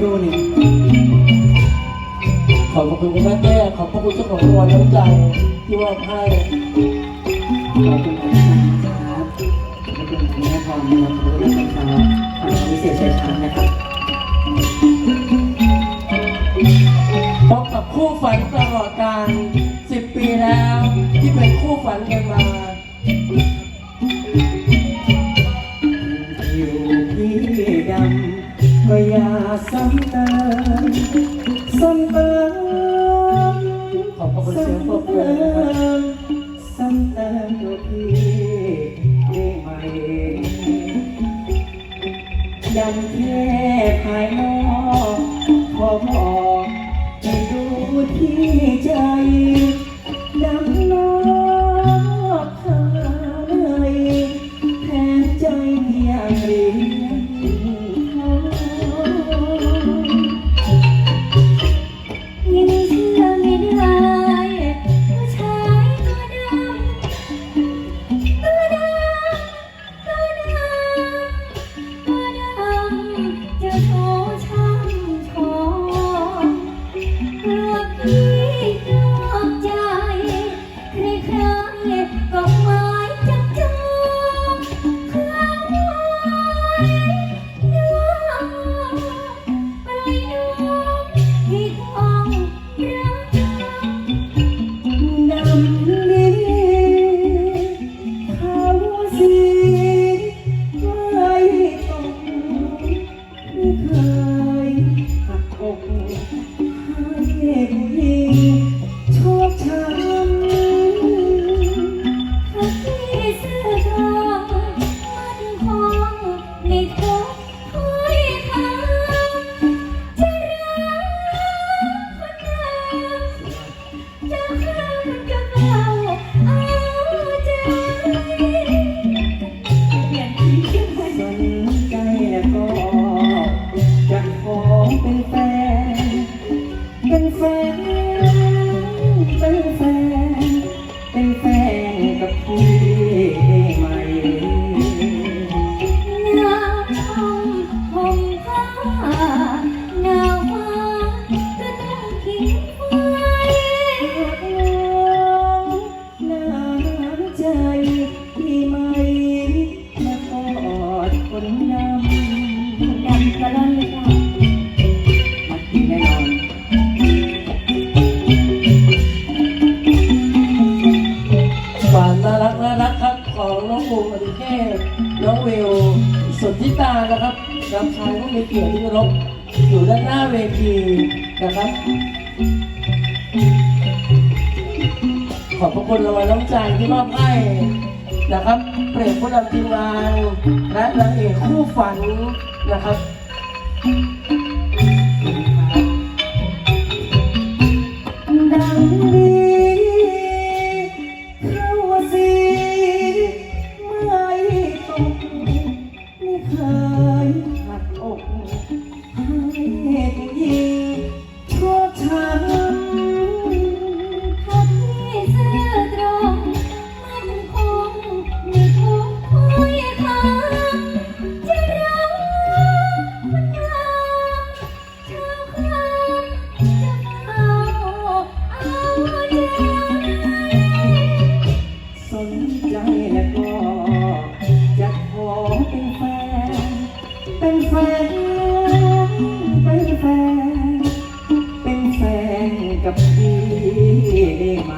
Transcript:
ครู่นี้ขอบคุณคุณแม่แก้ขอบคุณเจ้าของรางวัลน้ำใจที่มอบให้ขอบคุณครับขอบคุณคุณแม่พรนะครับขอบคุณแม่ครับขอบคุณพิเศษชัยชาญนะครับพบกับคู่ฝันตลอดการ 10 ปีแล้วที่เป็นคู่ฝันกันมา ซ้ำเติมซ้ำเติมขอบคุณเสียงปรบมือนะครับซ้ำเติมตัวพี่ได้ไหมดำแค่ภายนอกพอบอกให้ดูที่ใจ สุทธิตานะครับรับชายผู้มีเกียรติที่เคารพอยู่ด้านหน้าเวทีนะครับ ขอบพระคุณรางวัลน้ำใจที่มอบให้นะครับ เปรียบผู้นำทีมงานและนางเอกคู่ฝันนะครับ เป็นแฟนเป็นแฟนกับพี่ได้ไหม